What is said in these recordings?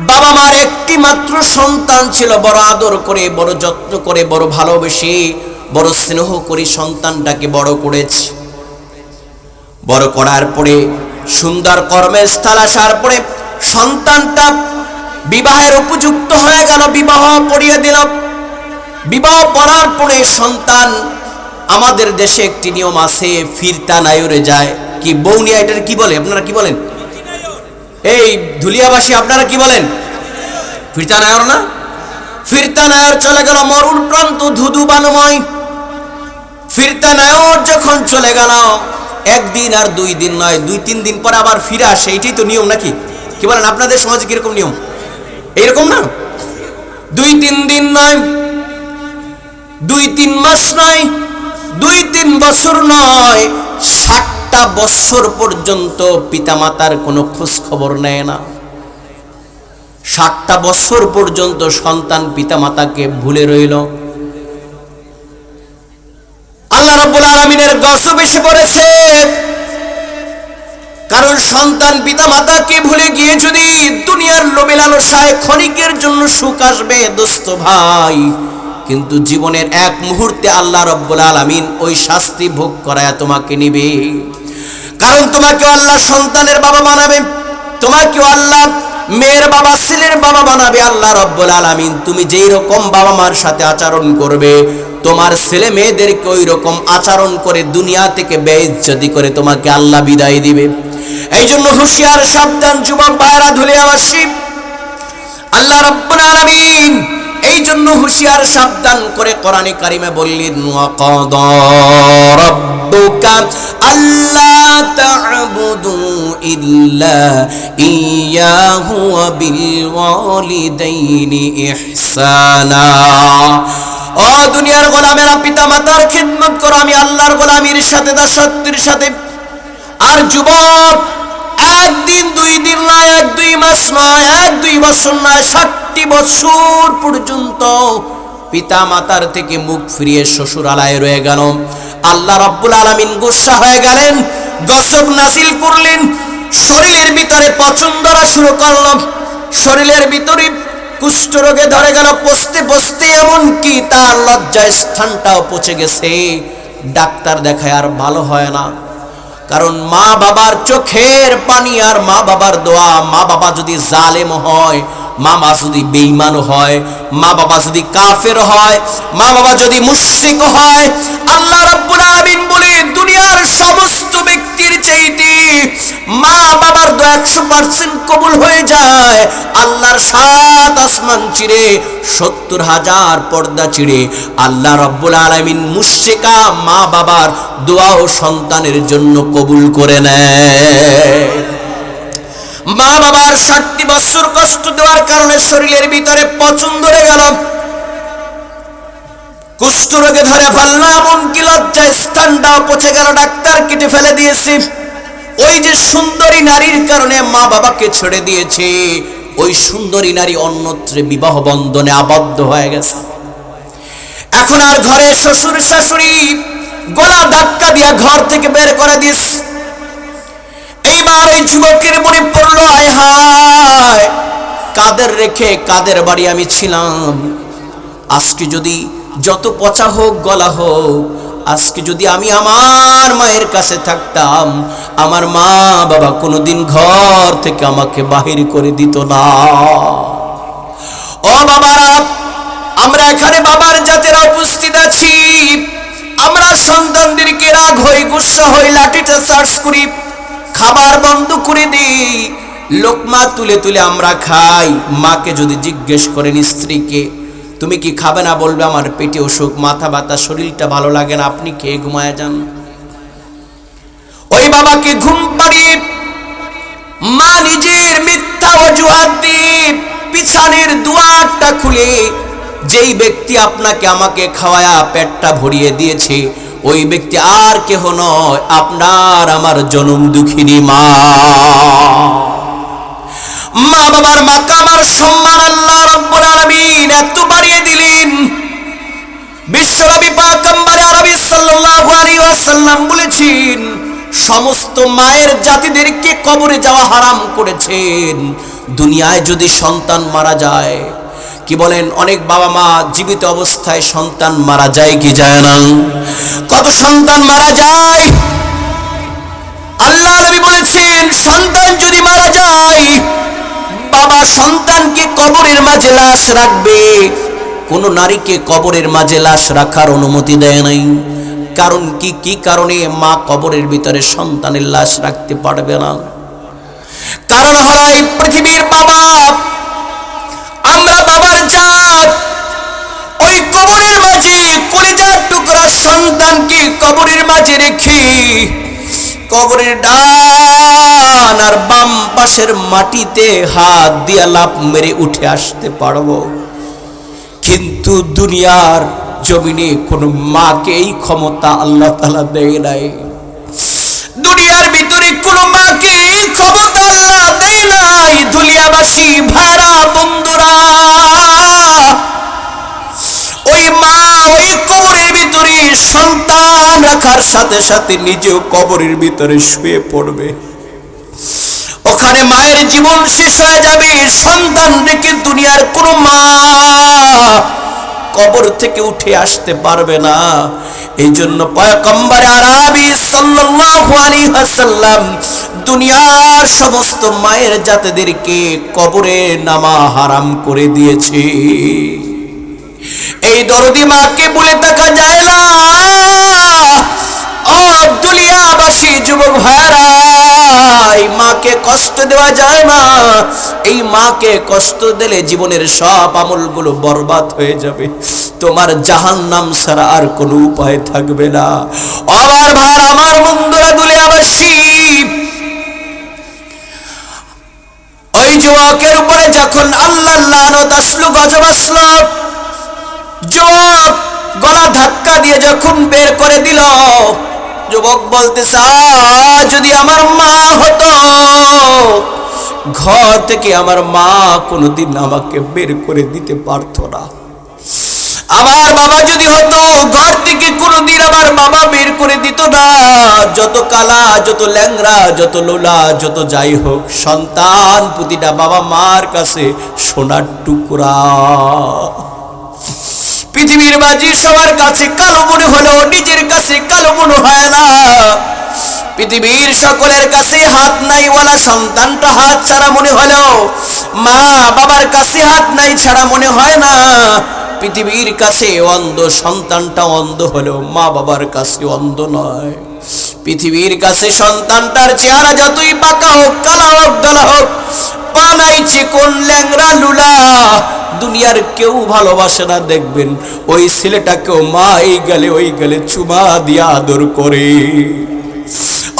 বাবা মার একটি মাত্র সন্তান ছিল, বড় আদর করে, বড় যত্ন করে, বড় ভালোবেসে, বড় স্নেহ করে সন্তানটাকে বড় করেছে। বড় করার পরে, সুন্দর কর্মস্থল আসার পরে সন্তানটা বিবাহের উপযুক্ত হয়ে গেল, বিবাহ পড়িয়ে দিল। বিবাহ পড়ার পরে সন্তান আমাদের দেশে একটি নিয়ম আছে ফিরতা নায়রে যায়। কি বৌনিয়া এটার কি বলে? আপনারা কি বলেন? এই ধুলিয়াবাসী, আপনারা কি বলেন? ফিরতা নায়র না? ফিরতা নায়র চলে গেল মরুর প্রান্ত ধুধু বানময়। ফিরতা নায়র যখন চলে গেল, একদিন আর দুই দিন নয়, দুই তিন দিন পরে আবার ফিরে আসে, এটাই তো নিয়ম নাকি? কি বলেন, আপনাদের সমাজে কীরকম নিয়ম? এইরকম না? দুই তিন দিন নয়, দুই তিন মাস নয়, দুই তিন বছর নয় ষাটটা বছর পর্যন্ত পিতামাতার কোনো খোঁজ খবর নেয় না। ষাটটা বছর পর্যন্ত সন্তান পিতামাতাকে ভুলে রইল। আল্লাহ রাব্বুল আলামিনের গজব এসে পড়েছে। কারণ সন্তান ভুলে গিয়ে যদি দুনিয়ার লোভে লালসায় ক্ষণিকের জন্য সুখ আসবে, দোস্ত ভাই, কিন্তু জীবনের এক মুহূর্তে আল্লাহ রব্বুল আলামিন ওই শাস্তি ভোগ করায় তোমাকে নিবে। কারণ তোমাকে আল্লাহ সন্তানের বাবা বানাবে তোমাকেও আল্লাহ মেয়ের বাবা, ছেলের বাবা বানাবে। আল্লাহ রব্বুল আলামিন, তুমি যেই রকম বাবা মার সাথে আচরণ করবে, তোমার ছেলে মেয়েদেরকে ওই রকম আচরণ করে দুনিয়া থেকে বেইজ্জতি করে তোমাকে আল্লাহ বিদায় দিবে। এই জন্য হুঁশিয়ার, সাবধান, যুবক ভাইরা ধুলিয়াবাসী। আল্লাহ রাব্বুল আলামিন এই জন্য হুঁশিয়ার সাবধান করে কোরআনে কারিমে বললেন, ওয়াকাদা রাব্বুকা আল্লা তা'বুদু ইল্লা ইয়াহু ওয়া বিল ওয়ালিদাইনি ইহসানা। ও দুনিয়ার গোলামেরা পিতা মাতার খিদমত করো, আমি আল্লাহর গোলামির সাথে দাসত্বের সাথে, আর যুবক একদিন, দুই দিন নয় এক দুই মাস নয় এক দুই বছর নয় ষাটটি বছর পর্যন্ত পিতা মাতার থেকে মুখ ফিরিয়ে শ্বশুর আলায় রয়ে গেল। আল্লাহ রব্বুল আলামিন গুসা হয়ে গেলেন গসব নাসিল করলেন, শরীরের ভিতরে পছন্দরা শুরু করল। শরীরের ভিতরে কুষ্ঠ রোগে ধরে গেল, পচতে পচতে এমনকি তার লজ্জায় স্থানটাও পচে গেছে। ডাক্তার দেখায় আর ভালো হয় না। কারণ মা বাবার চোখের পানি আর মা বাবার দোয়া, মা বাবা যদি জালেম হয়, মা মা যদি বেঈমান হয়, মা বাবা যদি কাফের হয়, মা বাবা যদি মুশরিক হয়, আল্লাহ রাব্বুল আলামিন বলে দুনিয়ার সমস্ত ব্যক্তির চাইতে মা বাবার দোয়া একশো পার্সেন্ট কবুল হয়ে যায়। আল্লাহর সাত আসমান চিরে, সত্তর হাজার পর্দা চিড়ে আল্লাহ রব্বুল আলামিন মুশরিকা মা বাবার দোয়া ও সন্তানের জন্য কবুল করে নেয় মা বাবার ষাটটি বছর কষ্ট দেওয়ার কারণে শরীরের ভিতরে পচন ধরে গেল। কুষ্ঠ রোগে ধরে ফেলল এমনকি লজ্জা স্থানটাও পচে গেল, ডাক্তার কেটে ফেলে দিয়েছে। ওই যে সুন্দরী নারীর কারণে মা বাবাকে ছেড়ে দিয়েছে। ওই সুন্দরী নারী অন্যত্রে বিবাহ বন্ধনে আবদ্ধ হয়ে গেছে। এখন আর ঘরে শ্বশুর শাশুড়ি, গলা ধাক্কা দিয়া ঘর থেকে বের করে দিস। এইবার ওই যুবকের মনে পড়ল আয় হায়। কাদের রেখে কাদের বাড়ি আমি ছিলাম? আজকে যদি যত পচা হোক, গলা হোক, আজকে যদি আমি আমার মায়ের কাছে থাকতাম, আমার মা বাবা কোনোদিন ঘর থেকে আমাকে বাহির করে দিত না। ও বাবারা, আমরা এখানে বাবার জাতেরা উপস্থিত আছি। আমরা সন্তানদেরকে রাগ হই, গুসা হই, লাঠিটা চার্জ করি, খাবার বন্ধ করে দিই। লোকমা তুলে তুলে আমরা খাই। মাকে যদি জিজ্ঞেস করেন, স্ত্রীকে তুমি কি খাবে না বলবে আমার পেটে অসুখ, মাথা ব্যথা, শরীরটা ভালো লাগে না, আপনি খেয়ে ঘুমায় যান? ওই বাবাকে ঘুম পাড়িয়ে মা নিজের মিথ্যা অজুহাত দিয়ে পিছানের দুয়ারটা খুলে যেই ব্যক্তি আপনাকে, আমাকে খাওয়ায়া পেটটা ভরিয়ে দিয়েছে, ওই ব্যক্তি আর কেহ নয়, আপনার আমার জনম দুঃখিনী মা। মা বাবার মাকামার সম্মান আল্লাহ রব্বুল আলামিন এত বাড়িয়ে দিলেন। বিশ্বনবী পাগম্বর আরবি সাল্লাল্লাহু আলাইহি ওয়াসাল্লাম বলেছেন, সমস্ত মায়ের জাতিদেরকে কবরে যাওয়া হারাম করেছেন। দুনিয়ায় যদি সন্তান মারা যায়, কি বলেন, অনেক বাবা মা জীবিত অবস্থায় সন্তান মারা যায় কি যায় না? কত সন্তান মারা যায়? আল্লাহ নবী বলেছেন, সন্তান যদি মারা যায় বাবা সন্তানকে কবরের মাঝে লাশ রাখবে। কোন নারীকে কবরের মাঝে লাশ রাখার অনুমতি দেয় নাই। কারণ কি কি কারণে মা কবরের ভিতরে সন্তানের লাশ রাখতে পারবে না? কারণ এই পৃথিবীর বাবা আমরা বাবার জাত। ওই কবরের মাঝে কলিজার টুকরা সন্তানকে কবরের মাঝে রেখে কবরের ডান আর বাম পাশের মাটিতে হাত দিয়া লাভ মেরে উঠে আসতে পারব। কিন্তু দুনিয়ার জমিনে কোনো মাকে এই ক্ষমতা আল্লাহ তালা দেয় নাই। দুনিয়ার ভিতরে কোনো মাকে এই ক্ষমতা আল্লাহ দেয় নাই। দুনিয়াবাসী, ভাইরা, বন্ধুরা সাথে সাথে নিজেও কবরের ভিতরে শুয়ে পড়বে। ওখানে মায়ের জীবন শেষ হয়ে যাবে সন্তান রেখে দুনিয়ার কোনো মা কবর থেকে উঠে আসতে পারবে না। এই জন্য পয়গম্বর আরবি ওয়াসাল্লাম দুনিয়ার সমস্ত মায়ের জাতিদেরকে কবরে নামা হারাম করে দিয়েছে। এই দরদি মাকে বলে, দেখা যায় না। ও দুনিয়াবাসী যুবক ভাইরা এই মাকে কষ্ট দেওয়া যায় না। এই মাকে কষ্ট দিলে জীবনের সব আমলগুলো বরবাদ হয়ে যাবে। তোমার জাহান নাম ছাড়া আর কোনো উপায় থাকবে না। আমার ভাই আমার বন্ধুরা দুনিয়াবাসী ওই যুবকের উপরে যখন আল্লাহ লানত আসলো, গজব আসলো যুবক গলা ধাক্কা দিয়ে যখন বের করে দিল যুবক বলতেছে "আ, যদি আমার মা হতো ঘর থেকে আমার মা কোনোদিন আমাকে বের করে দিতে পারতো না। আমার বাবা যদি হতো ঘর থেকে কোনোদিন আমার বাবা বের করে দিত না। যত কালা যত ল্যাংরা যত লোলা যত যাই হোক সন্তান প্রতিটা বাবা মার কাছে সোনার টুকরা। পৃথিবীর মাঝি সবার কাছে কালো মনে হলেও নিজের কাছে কালো মনে হয় পৃথিবীর সকলের কাছে হাত নাই ওলা সন্তানটা হাত ছাড়া মনে হলেও মা বাবার কাছে হাত নাই ছাড়া মনে হয় না। পৃথিবীর কাছে অন্ধ সন্তানটা অন্ধ হলেও মা বাবার কাছে অন্ধ নয়। পৃথিবীর কাছে সন্তানটার চেহারা যতই পাকা হোক, কালা হোক ডালা হোক, পা নাই চিকন ল্যাংরা লুলা, দুনিয়ার কেউ ভালোবাসে না। দেখবেন ওই ছেলেটাকেও মা এই গেলে, ওই গেলে চুমা দিয়া আদর করে।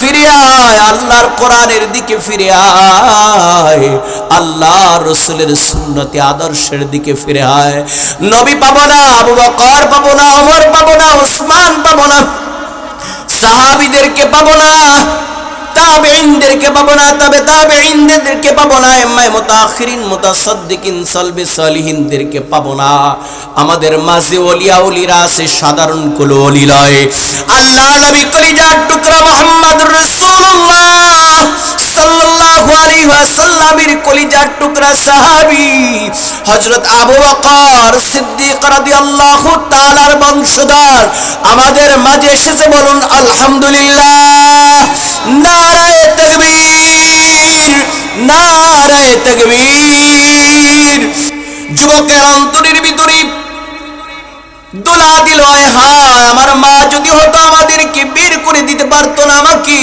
ফিরে আয়, আল্লাহর কোরআনের দিকে ফিরে আয়। আল্লাহ রসুলের সুন্নতি আদর্শের দিকে ফিরে আয়। নবী পাবো না, আবু বকর পাবো না, ওমর পাবো না, ওসমান পাবো না, সাহাবিদেরকে পাবো না। তাবেঈনদেরকে পাবো না, তবে পাবো না মুতাখিরিন মুতাসাদ্দিকিন, সালবে সালিহিনদেরকে পাবো না। আমাদের মাঝে ওলিয়া ওলিরা আছে, সাধারণ কোন ওলি নয়। আল্লাহ নবী কলিজার টুকরা রাসূলুল্লাহ সাল্লাল্লাহু আলাইহি ওয়াসাল্লামের কলিজার টুকরা সাহাবী হযরত আবু বকর সিদ্দিক রাদিয়াল্লাহু তাআলার বংশধর। আমাদের মাঝে এসেছে বলুন, আলহামদুলিল্লাহ। তাকবীর। যুবকের অন্তরের ভিতরে দোলা দিল আমার মা যদি হতো আমাদেরকে বের করে দিতে পারতো না আমাকে,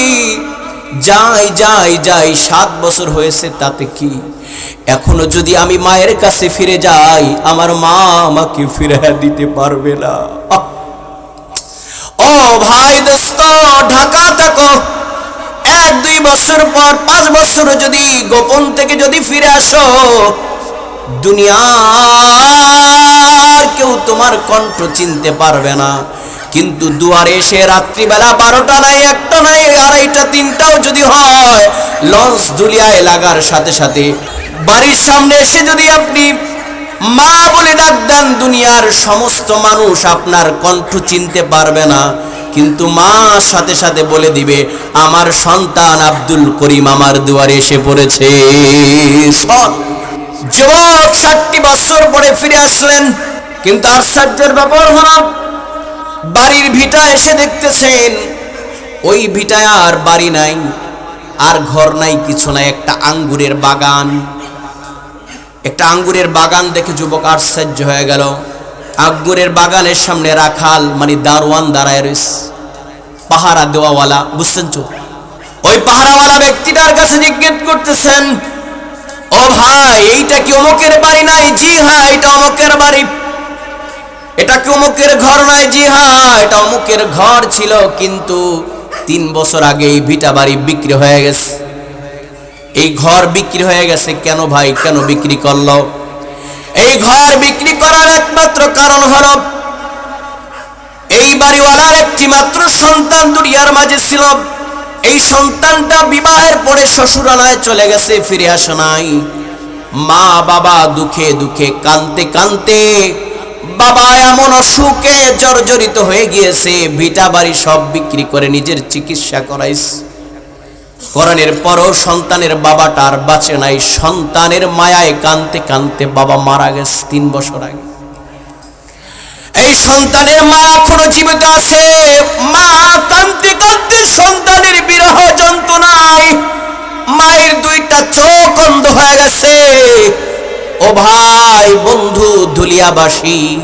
যাই যাই যাই, সাত বছর হয়েছে তাতে কি? এখনও যদি আমি মায়ের কাছে ফিরে যাই, আমার মা আমাকে ফিরে দিতে পারবে না। ও ভাই, দোস্ত, ঢাকা থাকো। দুই বছর পর পাঁচ বছর যদি গোপন থেকে যদি ফিরে আসো, দুনিয়ার কেউ তোমার কণ্ঠ চিনতে পারবে না। কিন্তু দুয়ারে এসে রাত্রিবেলা বারোটা নাই, একটা নাই আড়াইটা তিনটাও যদি হয়, লঞ্চ দুলিয়ায় লাগার সাথে সাথে বাড়ির সামনে এসে যদি আপনি মা বলে ডাক দেন, দুনিয়ার সমস্ত মানুষ আপনার কণ্ঠ চিনতে পারবে না। কিন্তু মা সাথে সাথে বলে দিবে, আমার সন্তান আব্দুল করিম আমার দুয়ারে এসে পড়েছে। যুবক ষাটটি বছর পরে ফিরে আসলেন, কিন্তু আশ্চর্যের ব্যাপার হলো, বাড়ির ভিটা এসে দেখতেছেন, ওই ভিটায় আর বাড়ি নাই, আর ঘর নাই, কিছু নাই, একটা আঙ্গুরের বাগান। একটা আঙ্গুরের বাগান দেখে যুবক আশ্চর্য হয়ে গেল। আঙ্গুরের বাগানের সামনে রাখাল মানে দারোয়ান দাঁড়ায় রয়েছে পাহারা দেওয়াওয়ালা, বুঝছেন তো? ওই পাহারাওয়ালা ব্যক্তিটার কাছে জিজ্ঞেস করতেছেন, ও ভাই, এইটা কি অমুকের বাড়ি নাই? জি হ্যাঁ এটা অমুকের বাড়ি। এটা কি অমুকের ঘর নয়? জি হ্যাঁ এটা অমুকের ঘর ছিল, কিন্তু তিন বছর আগে এই ভিটা বাড়ি বিক্রি হয়ে গেছে। এই ঘর বিক্রি হয়ে গেছে কেন ভাই? কেন বিক্রি করল? এই ঘর বিক্রি করার একমাত্র কারণ হল, এই বাড়িওয়ালার একটি মাত্র সন্তান দুনিয়ার মাঝে ছিল। এই সন্তানটা বিবাহের পরে শ্বশুরালয়ে চলে গেছে, ফিরে আসে নাই। মা বাবা দুঃখে দুঃখে কানতে কানতে বাবা এমন অসুখে জর্জরিত হয়ে গিয়েছে, ভিটা বাড়ি সব বিক্রি করে নিজের চিকিৎসা করাইছে। করানোর পরও সন্তানের বাবাটা আর বাঁচে নাই। সন্তানের মায়ায় কানতে কানতে বাবা মারা গেছে তিন বছর আগে। এই সন্তানের মা এখনও জীবিত আছে? মা কানতে কানতে সন্তানের বিরহ যন্ত্রণায় মায়ের দুইটা চোখ অন্ধ হয়ে গেছে। ও ভাই, বন্ধু ধুলিয়াবাসী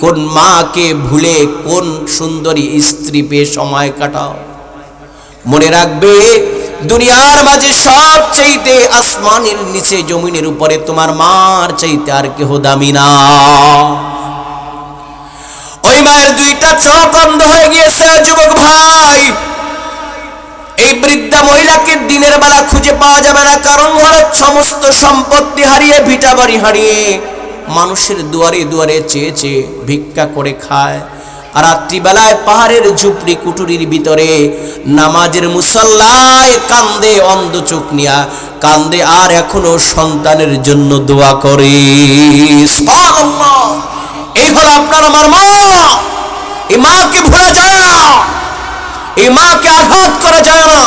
কোন মাকে ভুলে কোন সুন্দরী স্ত্রী পেয়ে সময় কাটাও। মনে রাখবে দুনিয়ার মাঝে সব চাইতে আসমানের নিচে জমিনের উপরে তোমার মার চাইতে আর কেহ দামি না। ওই মায়ের দুইটা চোখ অন্ধ হয়ে গিয়েছে, যুবক ভাই। এই বৃদ্ধা মহিলাকে দিনের বেলা খুঁজে পাওয়া যাবে না, কারণ হলো সমস্ত সম্পত্তি হারিয়ে ভিটা বাড়ি হারিয়ে মানুষের দুয়ারে দুয়ারে চেয়ে চেয়ে ভিক্ষা করে খায়। রাত্রিবেলায় পাহাড়ের ঝুপড়ি কুটুরির ভিতরে নামাজের মুসল্লায় কান্দে অন্ধ চোখ নিয়া, কান্দে আর এখনও সন্তানের জন্য দোয়া করে। এই হলো আপনার আমার মা, এই মাকে ভোলা যায় না, এই মাকে আঘাত করা যায় না,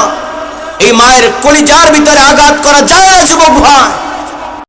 এই মায়ের কলিজার ভিতরে আঘাত করা যায় যুবক ভাই